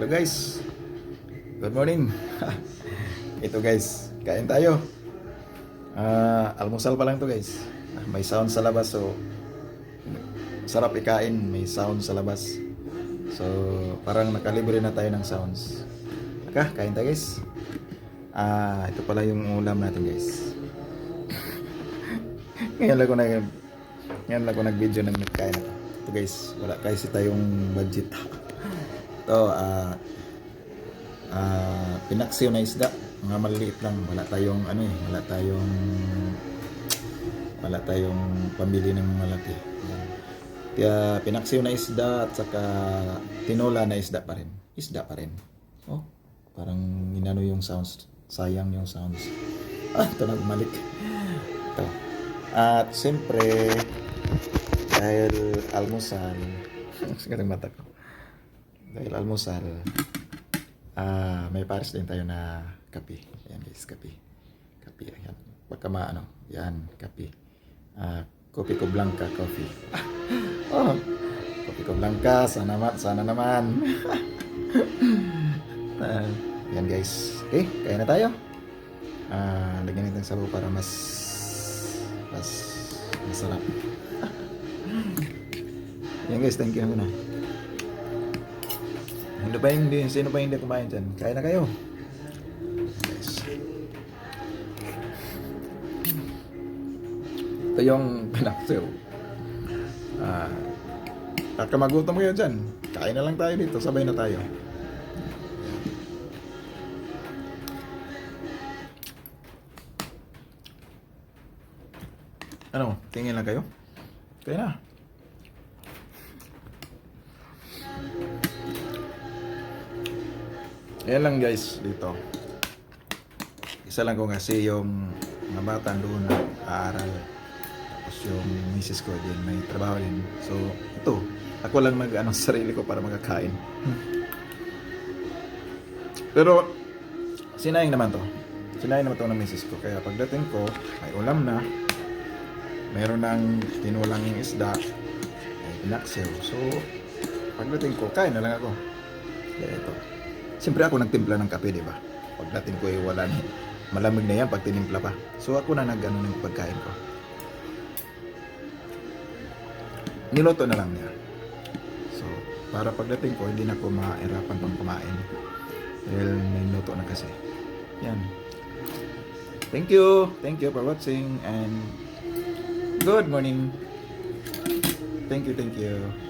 Hello guys. Good morning. Ito guys, kain tayo. Ah, almusal pa lang to guys. Ah, May sound sa labas so sarap ikain, may sound sa labas. So, parang nakalibre na tayo ng sounds. Aka, kain tayo guys. Ah, ito pala yung ulam natin guys. ngayon lang ko nag ngayon lang ko nag-video ng nagkain ako. Ito guys, wala kasi tayong budget. Ito, ah, ah, pinaksiw na isda. Mga maliliit lang. Wala tayong, ano eh, wala tayong, wala tayong pambili ng malaki. Kaya pinaksiw na isda at saka tinola na isda pa rin. Isda pa rin. Oh, parang inano yung sounds. Sayang yung sounds. Ah, ito nagbalik. Ito. At siyempre, dahil almusal, sigalang mata ko. Dahil almusal, ah may pares din tayo na kape. Ayan guys, kape. Kape, ayan. Pagka maano, yan, kape. Ah, kopi ko blanca coffee. oh, kopi ko blanca, sana naman, sana naman. Ah, yan guys. Okay, kaya na tayo. Ah, lagyan natin sabaw para mas mas masarap. yan guys, thank you muna. Ano ba yung hindi, sino yung hindi kumain dyan? Kain na kayo. Guys. Ito yung pinaksiw. Ah, Pagka magutom kayo dyan, kain na lang tayo dito, sabay na tayo. Ano, tingin lang kayo? Kaya na. Ayan lang guys, dito. Isa lang ko kasi yung mga bata doon na aaral. Tapos yung misis ko din, may trabaho din. So, ito. Ako lang mag ano, sa sarili ko para magkakain. Pero, sinayang naman to. Sinayang naman to ng misis ko. Kaya pagdating ko, may ulam na. Meron ng tinulang yung isda. May pinaksiw. So, pagdating ko, kain na lang ako. Kaya ito. Siyempre ako nagtimpla ng kape, di ba? Pagdating ko eh, wala na. Malamig na yan pag tinimpla pa. So ako na nag ano ng pagkain ko. Niloto na lang niya. So, para pagdating ko, hindi na ako mairapan pang kumain. Dahil niloto na kasi. Yan. Thank you. Thank you for watching and good morning. Thank you, thank you.